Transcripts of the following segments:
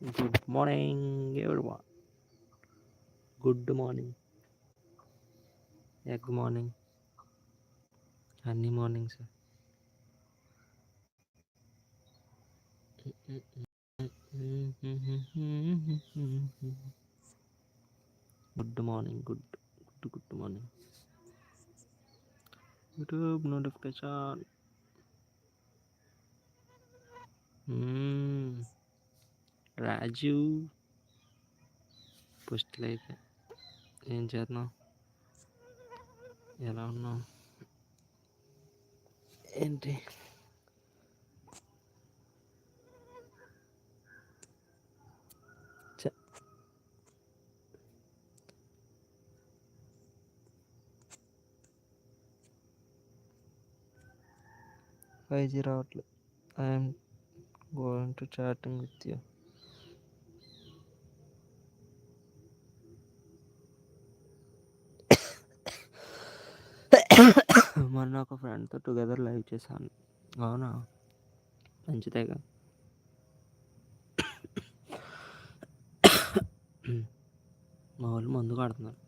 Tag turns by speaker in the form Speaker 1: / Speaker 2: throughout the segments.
Speaker 1: good morning everyone. Good morning. Yeah good morning. Early morning sir. Good morning good good, good morning. Youtube notification. Hmm. రాజు పోస్టులు అయితే ఏం చేస్తున్నావు ఎలా ఉన్నావు ఏంటి చ ఫైవ్ జీ రావట్లేదు I'm going to chatting with you మొన్న ఒక ఫ్రెండ్తో టుగెదర్ లైవ్ చేశాను. అవునా? మంచిదేగా మా వాళ్ళు మందు కడుతున్నారు.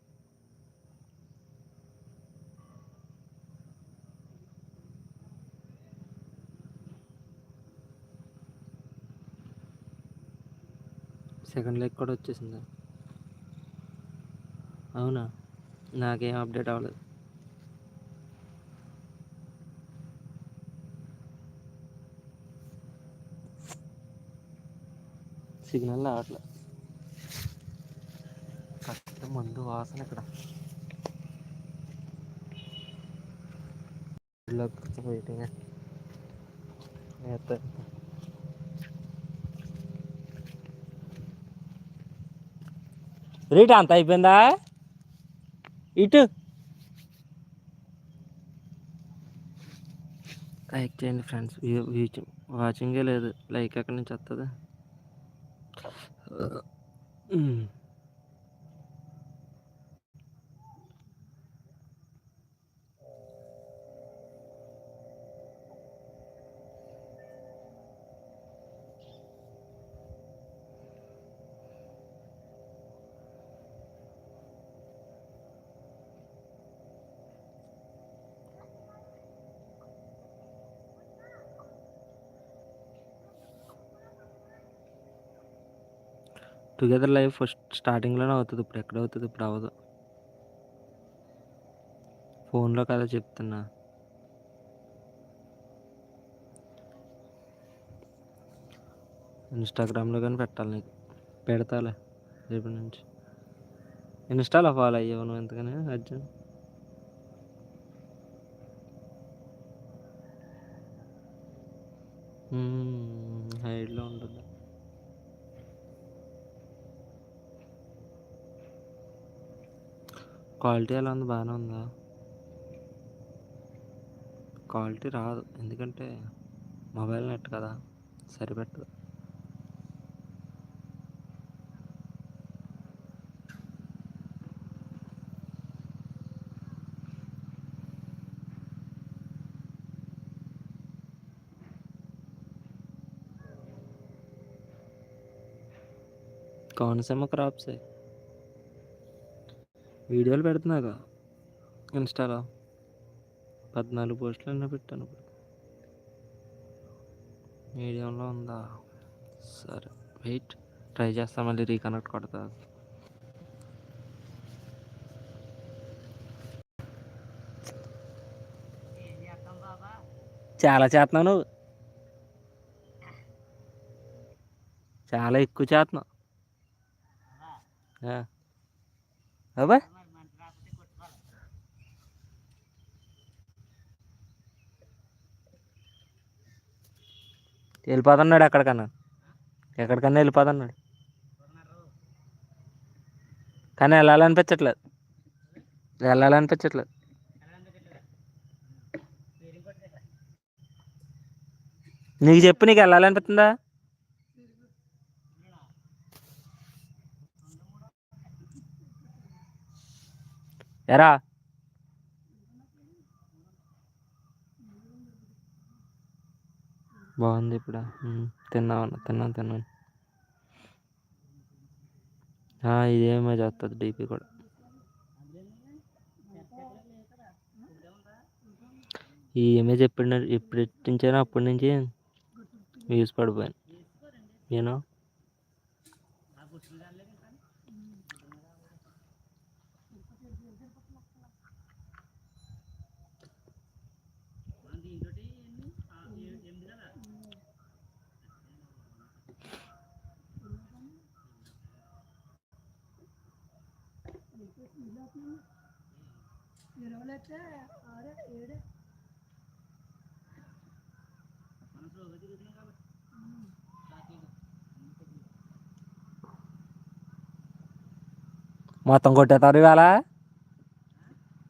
Speaker 1: సెకండ్ లైక్ కూడా వచ్చేసింది. అవునా? నాకేం అప్డేట్ అవ్వలేదు. సిగ్నల్ రావట్లేదు కరెక్ట్ మందు వాసన ఇక్కడ. వెయిటింగ్ రేట్ అంత అయిపోయిందా? ఇటు. లైక్ చేయండి ఫ్రెండ్స్ వాచింగే లేదు. లైక్ ఎక్కడి నుంచి వస్తుంది 呃，嗯。టుగెదర్ లైఫ్ ఫస్ట్ స్టార్టింగ్లోనే అవుతుంది ఇప్పుడు ఎక్కడ అవుతుంది ఇప్పుడు అవ్వదు. ఫోన్లో కదా చెప్తున్నా. ఇన్స్టాగ్రామ్లో కానీ పెట్టాలి నీకు. పెడతాలే రేపటి నుంచి. ఇన్స్టాలో ఫాలో అయ్యావు నువ్వు ఎంతగానే అర్జున్? హైడ్లో ఉంటుంది. క్వాలిటీ ఎలా ఉంది? బాగానే ఉందా? క్వాలిటీ రాదు. ఎందుకంటే మొబైల్ నెట్ కదా సరిపెట్టదు. కోనసీమ క్రాప్సే వీడియోలు పెడుతున్నాగా? ఇన్స్టాలో? పద్నాలుగు పోస్టులు అన్నా పెట్టాను ఇప్పుడు. మీడియంలో ఉందా? సరే వెయిట్. ట్రై చేస్తా మళ్ళీ రీకనెక్ట్ కొడతా. చాలా చేస్తున్నావు నువ్వు. చాలా ఎక్కువ చేస్తున్నావు. అబ్బా. వెళ్ళిపోతున్నాడు ఎక్కడికన్నా. ఎక్కడికన్నా వెళ్ళిపోతున్నాడు. కానీ వెళ్ళాలనిపించట్లేదు. వెళ్ళాలనిపించట్లేదు. నీకు చెప్పు నీకు వెళ్ళాలనిపిస్తుందా? ఎరా బాగుంది ఇప్పుడు? తిన్నాను తిన్నాను తిన్నాను ఇదేమో చేస్తుంది డీపీ కూడా. ఈ ఇమేజ్ ఎప్పుడు ఎప్పుడు ఎట్టించానో అప్పటి నుంచి వ్యూస్ పడిపోయాను. నేను
Speaker 2: ఇరవైతే ఆరే ఏడే
Speaker 1: మొత్తం కొట్టేతారు ఇవాళ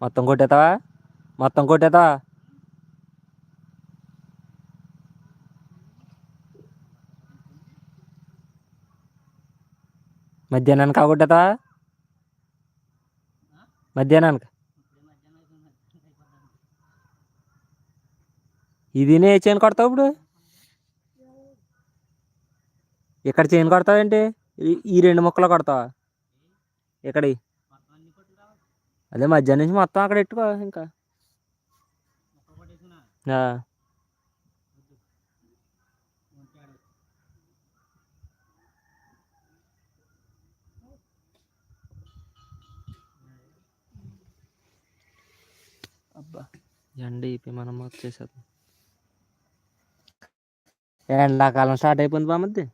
Speaker 1: మొత్తం కొట్టేతావా మొత్తం కొట్టేతావా మధ్యాహ్నానికి కొట్టేతావా మధ్యాహ్నానికి? ఇదినే ఏ చైన్ కొడతావు ఇప్పుడు? ఇక్కడ చైన్ కొడతావేంటి? ఈ- ఈ రెండు ముక్కలు కొడతావా? ఇక్కడి అదే మధ్యాహ్నం నుంచి మొత్తం అక్కడ పెట్టుకో ఇంకా. ఎండ అయిపోయి మనం వచ్చేసేద్దాం ఎండాకాలం స్టార్ట్ అయిపోయింది బామ్మద్ది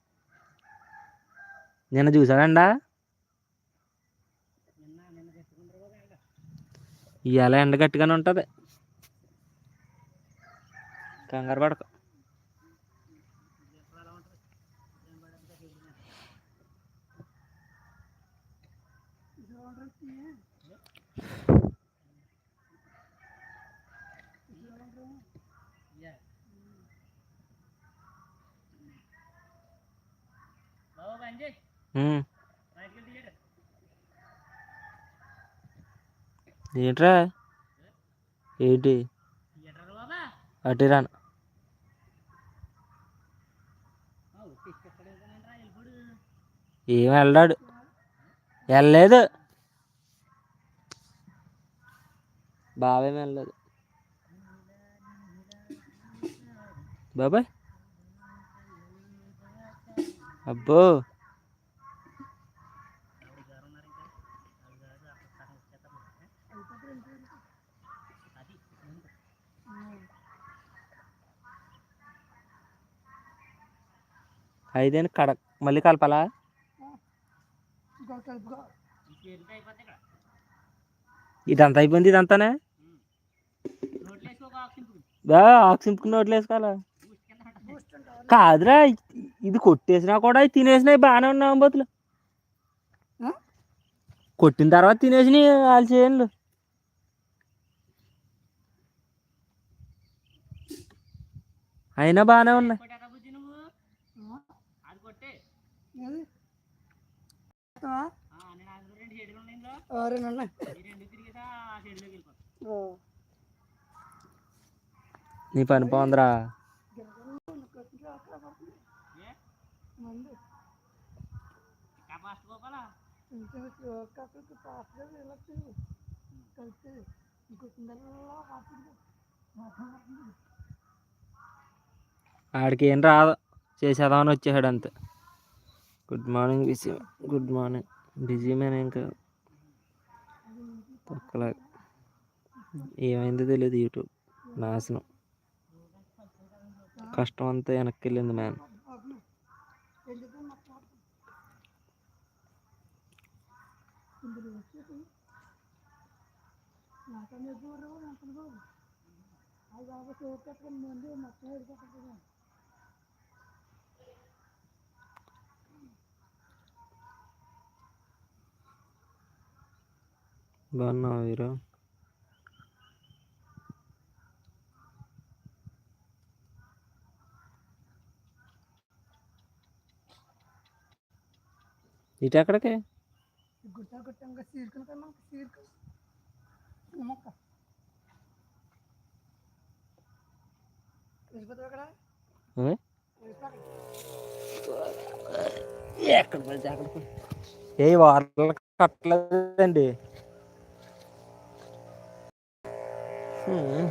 Speaker 1: నిన్న చూసావా ఎండా? ఇవాళ ఎండ గట్టిగానే ఉంటుంది. కంగారు పడక. ఏంట్రా? ఏంటి? అటు ఏం వెళ్ళాడు వెళ్ళలేదు. బాబాయ్ వెళ్ళలేదు. బాబాయ్. అబ్బో. అయితే కడ మళ్ళీ కలపాలా? ఇదంతా అయిపోయింది ఇదంతానే? బా ఆక్సింపుకుని నోట్లు వేసుకోవాలా? కాదురా ఇది కొట్టేసినా కూడా తినేసినాయి బాగానే ఉన్నాం బతులు
Speaker 2: ఆ?
Speaker 1: కొట్టిన తర్వాత తినేసినాయి వాళ్ళు చేయండి అయినా బాగానే ఉన్నాయి
Speaker 2: ఏది చేస్తావా? ఆ, రెండు ఉన్నాయి ఓ.
Speaker 1: నీ పని
Speaker 2: పడుతుంది
Speaker 1: ఆడికి ఏం రాదు. చేసేద్దామని వచ్చేసాడు అంతే. Good morning busy good morning busy man ఇంకా తొక్కలా ఏమైందో తెలియదు యూట్యూబ్ నాశనం కష్టం అంతా వెనక్కి వెళ్ళింది మ్యాన్
Speaker 2: అవును. ఎందుకు మాట్లాడుతుంది ఇందులో వచ్చేసి నాకన్నా దూరం అంటున్నా అది బాగా సేపు కట్టుకుని ముందు మొత్తం
Speaker 1: ఏ?
Speaker 2: వెళ్ళిపో అక్కడ.
Speaker 1: ఎక్కడ. ఏ వారాలు కట్టలేదండి హ్మ్.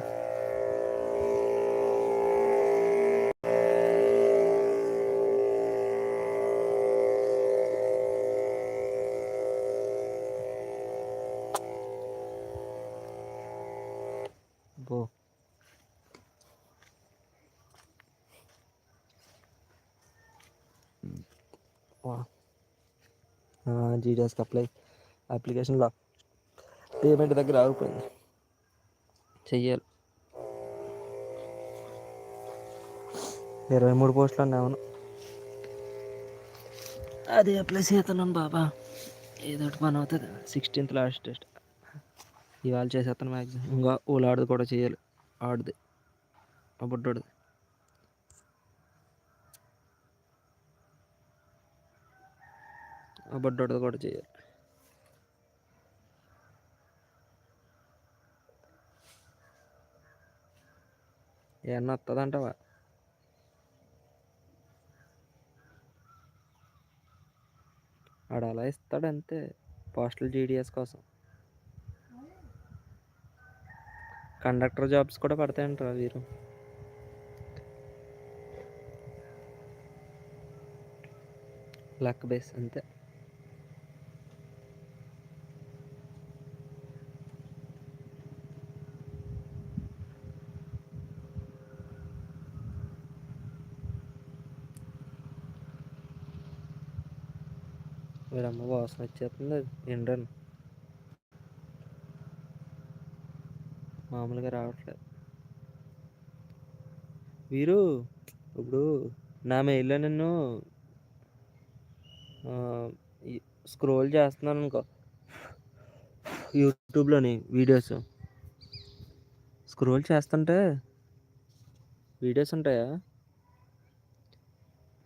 Speaker 1: జీడిఎస్కి అప్లై అప్లికేషన్లో పేమెంట్ దగ్గర ఆగిపోయింది చెయ్యాలి. ఇరవై మూడు పోస్టులు ఉన్నాయి అవును. అది అప్లై చేస్తున్నాను బాబా. ఏదో ఒకటి పని అవుతుంది. సిక్స్టీన్త్ లాస్ట్ టెస్ట్ ఇవాళ చేసేస్తాను మ్యాక్సిమం ఇంకా ఓలాడిది కూడా చేయాలి. ఆడిది. ఆ బుడ్డోడిది ఆ బుడ్డోడిది కూడా చేయాలి. ఏమన్నా వస్తుందంటావా ఆడు అలా ఇస్తాడు అంతే పోస్టల్ జీడిఎస్ కోసం. కండక్టర్ జాబ్స్ కూడా పడతాయంటారా వీరు? లక్ బేస్ అంతే. అమ్మ వాసన వచ్చేస్తుంది ఎండను మామూలుగా రావట్లేదు. వీరు ఇప్పుడు నా మెయిల్లో నిన్ను స్క్రోల్ చేస్తున్నాను అనుకో. యూట్యూబ్లోని వీడియోస్. స్క్రోల్ చేస్తుంటే వీడియోస్ ఉంటాయా?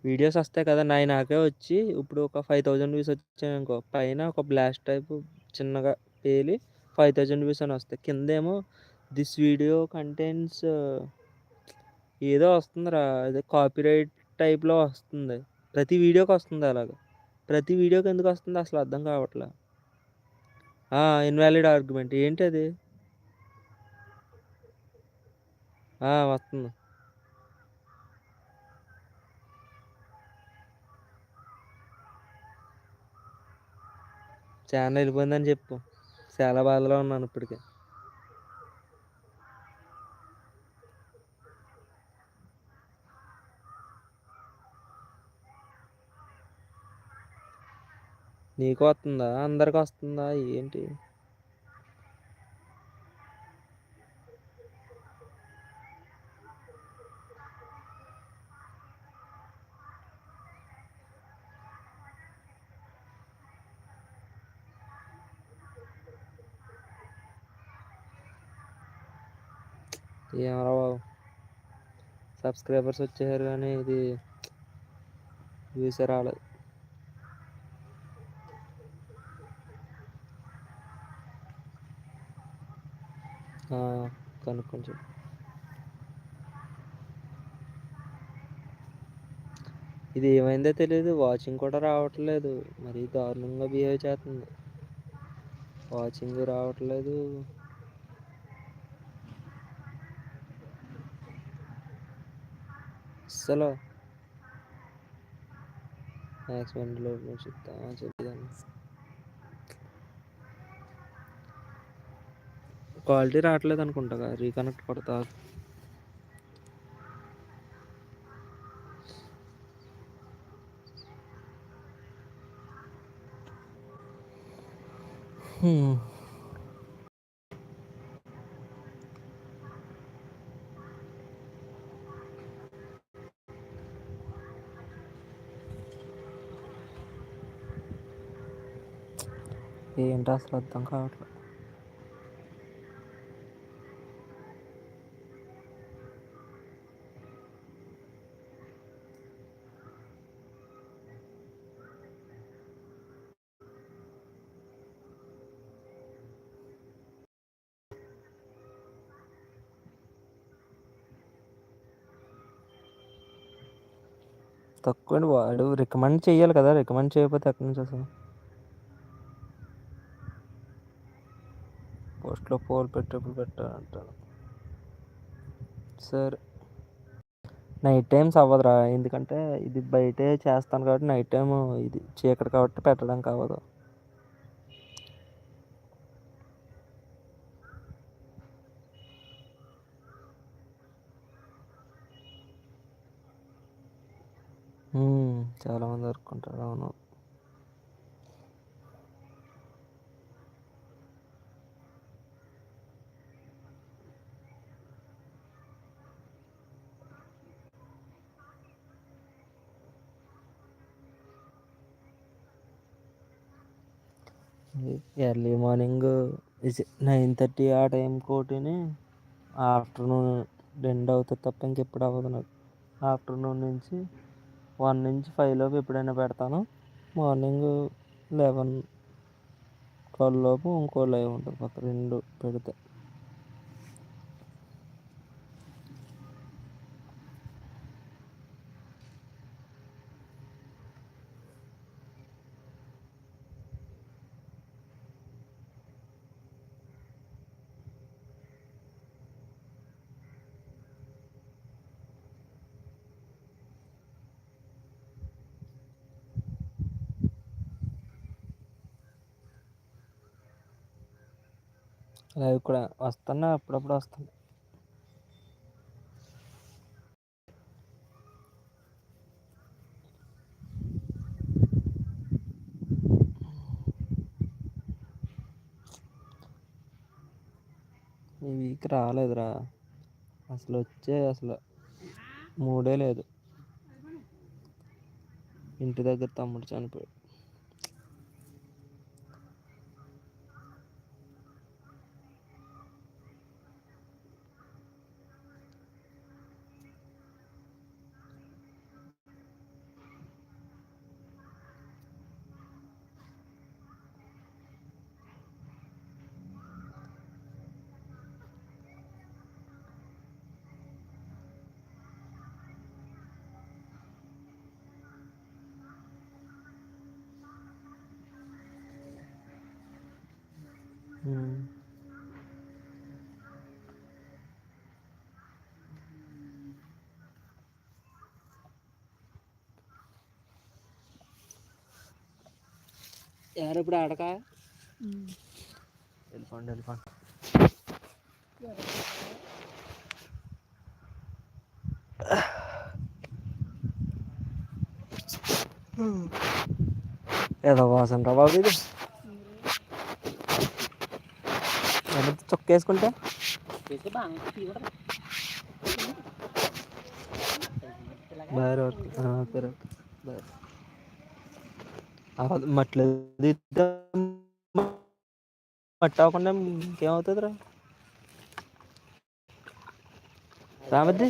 Speaker 1: వీడియోస్ వస్తాయి కదా నాయి నాకే వచ్చి ఇప్పుడు ఒక ఫైవ్ థౌజండ్ వ్యూస్ వచ్చాయనుకో పైన ఒక బ్లాస్ట్ టైప్ చిన్నగా పేలి ఫైవ్ థౌజండ్ వ్యూస్ అని వస్తాయి. కిందేమో దిస్ వీడియో కంటెంట్స్ ఏదో వస్తుందిరా అదే కాపీరైట్ టైప్లో వస్తుంది. ప్రతి వీడియోకి వస్తుంది అలాగ. ప్రతి వీడియోకి ఎందుకు వస్తుంది అసలు అర్థం కావట్లే? Invalid argument. ఏంటి అది వస్తుంది. ఛానల్ వెళ్ళిపోయిందని చెప్పు. చాలా బాధలో ఉన్నాను ఇప్పటికే. నీకు వస్తుందా? అందరికి వస్తుందా? ఏంటి? ఏమరా బాబు? సబ్స్క్రైబర్స్ వచ్చారు కానీ ఇది వ్యూసే రాలేదు. ఆ, కనుక్కొని ఇది ఏమైందో తెలియదు వాచింగ్ కూడా రావట్లేదు. మరీ దారుణంగా బిహేవ్ చేస్తుంది. వాచింగ్ రావట్లేదు. అస్సలు. మ్యాక్స్లో చెప్తా చెప్తాను. క్వాలిటీ రావట్లేదు అనుకుంటా రీకనెక్ట్ కొడతా. Hmm. ఏంటి అసలు అర్థం కావట్లేదు తక్కువ వాడు. రికమెండ్ చేయాలి కదా. రికమెండ్ చేయకపోతే ఎక్కడి నుంచి అసలు పోస్ట్లో పోల్ పెట్టేప్పుడు పెట్టాలంటాను సరే. నైట్ టైమ్స్ అవ్వదురా ఎందుకంటే ఇది బయటే చేస్తాను కాబట్టి నైట్ టైం ఇది చీకటి కాబట్టి పెట్టడానికి అవ్వదు ఉమ్, చాలామంది వరుకుంటారు అవును. ఎర్లీ మార్నింగ్ నైన్ థర్టీ ఆ టైం కోటిని ఆఫ్టర్నూన్ రెండు అవుతుంది తప్ప ఇంకెప్పుడు అవ్వదు నాకు. ఆఫ్టర్నూన్ నుంచి వన్ నుంచి ఫైవ్ లోపు ఎప్పుడైనా పెడతాను. మార్నింగ్ లెవెన్ ట్వెల్వ్ లోపు ఇంకో లైవ్ ఉంటుంది. పక్క రెండు పెడితే. లైవ్ కూడా వస్తున్నా అప్పుడప్పుడు వస్తాను ఈ వీక్ రాలేదురా. అసలు వచ్చే అసలు మూడే లేదు. ఇంటి దగ్గర తమ్ముడు చనిపోయాడు. ఎవరు ఇప్పుడు ఆడక వెళ్ళిపోండి వెళ్ళిపోండి ఏదో వాసన రా బాబు ఇది వేసుకుంటే మట్లు మట్టి అవ్వకుండా ఇంకేమవుతుంది రా రామద్ది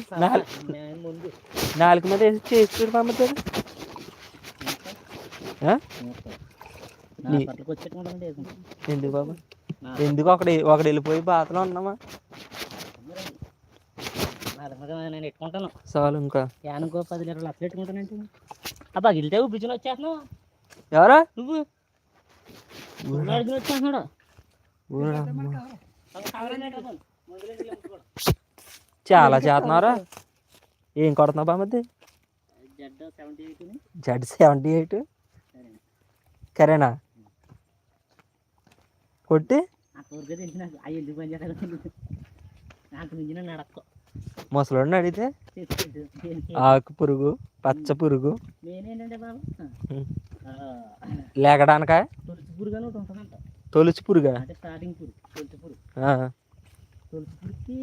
Speaker 3: ముందు
Speaker 1: నాలుగు మీద వేసి చేసి రామద్ది ఎందుకు బాబు? ఎందుకు ఒకటి ఒకటి వెళ్ళిపోయి బాధలో ఉన్నామా?
Speaker 3: నేను ఎట్టుకుంటాను
Speaker 1: చాలు ఇంకా.
Speaker 3: యానుకో పది లీటర్లు లక్షలు ఎట్టుకుంటానంటే అబ్బా గిలితే ఉబ్బించుని వచ్చేస్తున్నావు.
Speaker 1: ఎవరా?
Speaker 3: నువ్వు. వచ్చేస్తున్నాడు.
Speaker 1: చాలా చేస్తున్నారా? ఏం కొడుతున్నావు బామద్ది జడ్ సెవెంటీ ఎయిట్ కరేనా కొట్టి
Speaker 3: ఆ ఊరికే తెలిసి నాకు అవి ఎందుకు పని చేస్తాను నాకు మించిన నడక్కో.
Speaker 1: ముసలోడిని అడిగితే ఆకు పురుగు పచ్చ పురుగు. లేకడానిక?
Speaker 3: తొలుచు పురుగు అని ఒకటి ఉంటుందంట.
Speaker 1: తొలిచి పురుగా?
Speaker 3: అంటే స్టార్టింగ్ పురుగు తొలుచు పురుగు.
Speaker 1: ఆ,
Speaker 3: తొలుచు పురుగుకి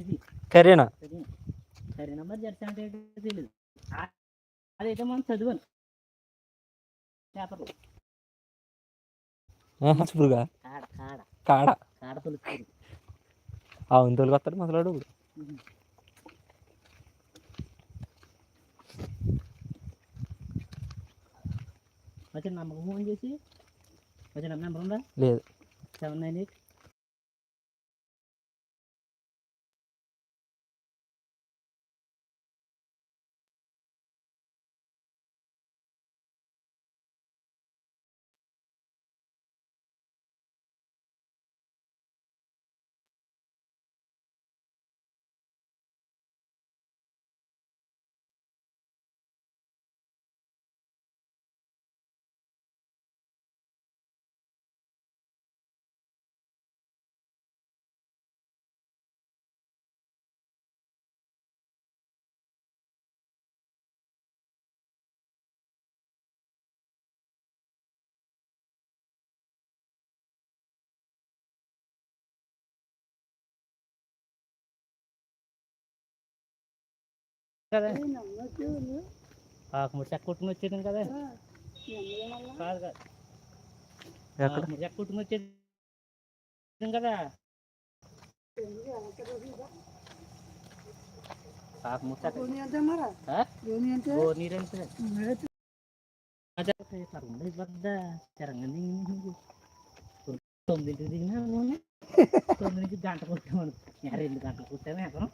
Speaker 3: ఇది.
Speaker 1: కరేనా?
Speaker 3: జడ్ సెవెంటీ ఎయిట్ తెలియదు అదైతే మనం చదివాను. పేపర్లో.
Speaker 1: ఆహా, పురుగా?
Speaker 3: కాడ. కాడ. పురుగు
Speaker 1: అవును తొలికొస్తాడు ముసలోడు ఇప్పుడు
Speaker 3: వచ్చిన ఫోన్ చేసి? వచ్చిన నెంబర్ ఉందా?
Speaker 1: లేదు.
Speaker 3: Seven nine eight? కదా. ఆకుముడి చెక్క కొట్టుకుని వచ్చేయడం కదా? కాదు కాదు.
Speaker 1: ఎక్కడ?
Speaker 3: ఆకుముడి చెక్క కొట్టుకుని వచ్చేయడం కదా? ఆకుముడి చెక్క నీరంటే తొమ్మిదింటికి దిగినా తొమ్మిది నుంచి గంట కొట్టామను రెండు గంటలు కుట్టాము ఎకరం